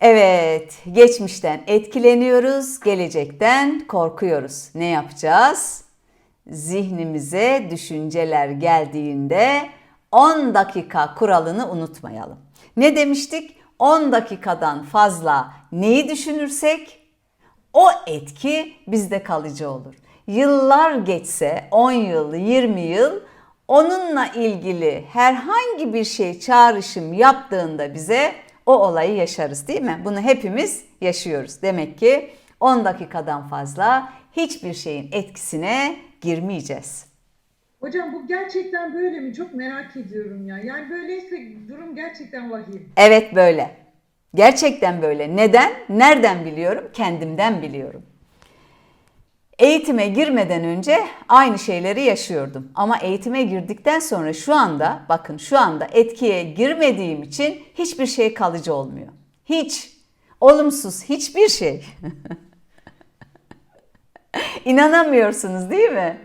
Evet, geçmişten etkileniyoruz, gelecekten korkuyoruz. Ne yapacağız? Zihnimize düşünceler geldiğinde 10 dakika kuralını unutmayalım. Ne demiştik? 10 dakikadan fazla neyi düşünürsek o etki bizde kalıcı olur. Yıllar geçse 10 yıl, 20 yıl onunla ilgili herhangi bir şey çağrışım yaptığında bize o olayı yaşarız değil mi? Bunu hepimiz yaşıyoruz. Demek ki 10 dakikadan fazla hiçbir şeyin etkisine girmeyeceğiz. Hocam bu gerçekten böyle mi? Çok merak ediyorum ya. Yani böyleyse durum gerçekten vahim. Evet böyle. Gerçekten böyle. Neden? Nereden biliyorum? Kendimden biliyorum. Eğitime girmeden önce aynı şeyleri yaşıyordum. Ama eğitime girdikten sonra şu anda bakın şu anda etkiye girmediğim için hiçbir şey kalıcı olmuyor. Hiç. Olumsuz hiçbir şey. İnanamıyorsunuz değil mi?